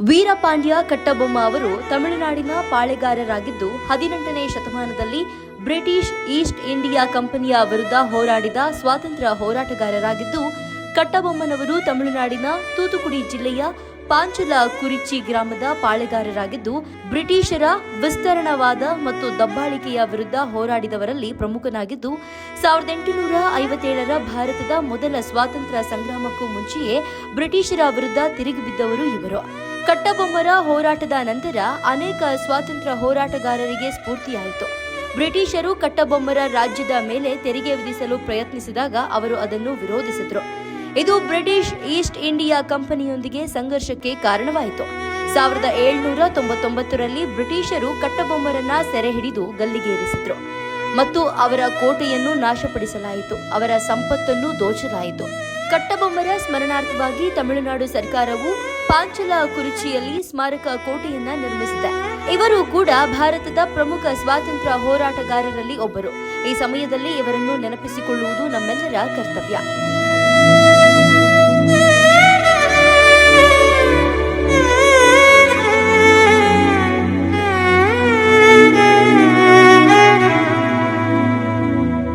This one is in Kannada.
ವೀರಪಾಂಡ್ಯ ಕಟ್ಟಬೊಮ್ಮ ಅವರು ತಮಿಳುನಾಡಿನ ಪಾಳೆಗಾರರಾಗಿದ್ದು ಹದಿನೆಂಟನೇ ಶತಮಾನದಲ್ಲಿ ಬ್ರಿಟಿಷ್ ಈಸ್ಟ್ ಇಂಡಿಯಾ ಕಂಪನಿಯ ವಿರುದ್ಧ ಹೋರಾಡಿದ ಸ್ವಾತಂತ್ರ್ಯ ಹೋರಾಟಗಾರರಾಗಿದ್ದು, ಕಟ್ಟಬೊಮ್ಮನವರು ತಮಿಳುನಾಡಿನ ತೂತುಕುಡಿ ಜಿಲ್ಲೆಯ ಪಾಂಚಲ ಕುರಿಚಿ ಗ್ರಾಮದ ಪಾಳೆಗಾರರಾಗಿದ್ದು, ಬ್ರಿಟಿಷರ ವಿಸ್ತರಣವಾದ ಮತ್ತು ದಬ್ಬಾಳಿಕೆಯ ವಿರುದ್ಧ ಹೋರಾಡಿದವರಲ್ಲಿ ಪ್ರಮುಖನಾಗಿದ್ದು, ಸಾವಿರದ ಎಂಟುನೂರ ಐವತ್ತೇಳರ ಭಾರತದ ಮೊದಲ ಸ್ವಾತಂತ್ರ್ಯ ಸಂಗ್ರಾಮಕ್ಕೂ ಮುಂಚೆಯೇ ಬ್ರಿಟಿಷರ ವಿರುದ್ಧ ತಿರುಗಿಬಿದ್ದವರು ಇವರು. ಕಟ್ಟಬೊಮ್ಮರ ಹೋರಾಟದ ನಂತರ ಅನೇಕ ಸ್ವಾತಂತ್ರ್ಯ ಹೋರಾಟಗಾರರಿಗೆ ಸ್ಫೂರ್ತಿಯಾಯಿತು. ಬ್ರಿಟಿಷರು ಕಟ್ಟಬೊಮ್ಮರ ರಾಜ್ಯದ ಮೇಲೆ ತೆರಿಗೆ ವಿಧಿಸಲು ಪ್ರಯತ್ನಿಸಿದಾಗ ಅವರು ಅದನ್ನು ವಿರೋಧಿಸಿದ್ರು. ಇದು ಬ್ರಿಟಿಷ್ ಈಸ್ಟ್ ಇಂಡಿಯಾ ಕಂಪನಿಯೊಂದಿಗೆ ಸಂಘರ್ಷಕ್ಕೆ ಕಾರಣವಾಯಿತು. ಸಾವಿರದ ಏಳ್ನೂರ ತೊಂಬತ್ತೊಂಬತ್ತರಲ್ಲಿ ಬ್ರಿಟಿಷರು ಕಟ್ಟಬೊಮ್ಮರನ್ನ ಸೆರೆ ಹಿಡಿದು ಗಲ್ಲಿಗೇರಿಸಿದ್ರು ಮತ್ತು ಅವರ ಕೋಟೆಯನ್ನು ನಾಶಪಡಿಸಲಾಯಿತು, ಅವರ ಸಂಪತ್ತನ್ನು ದೋಚಲಾಯಿತು. ಕಟ್ಟಬೊಮ್ಮರ ಸ್ಮರಣಾರ್ಥವಾಗಿ ತಮಿಳುನಾಡು ಸರ್ಕಾರವು ಪಾಂಚಲ ಕುರುಚಿಯಲ್ಲಿ ಸ್ಮಾರಕ ಕೋಟೆಯನ್ನ ನಿರ್ಮಿಸಿದೆ. ಇವರು ಕೂಡ ಭಾರತದ ಪ್ರಮುಖ ಸ್ವಾತಂತ್ರ್ಯ ಹೋರಾಟಗಾರರಲ್ಲಿ ಒಬ್ಬರು. ಈ ಸಮಯದಲ್ಲಿ ಇವರನ್ನು ನೆನಪಿಸಿಕೊಳ್ಳುವುದು ನಮ್ಮೆಲ್ಲರ ಕರ್ತವ್ಯ.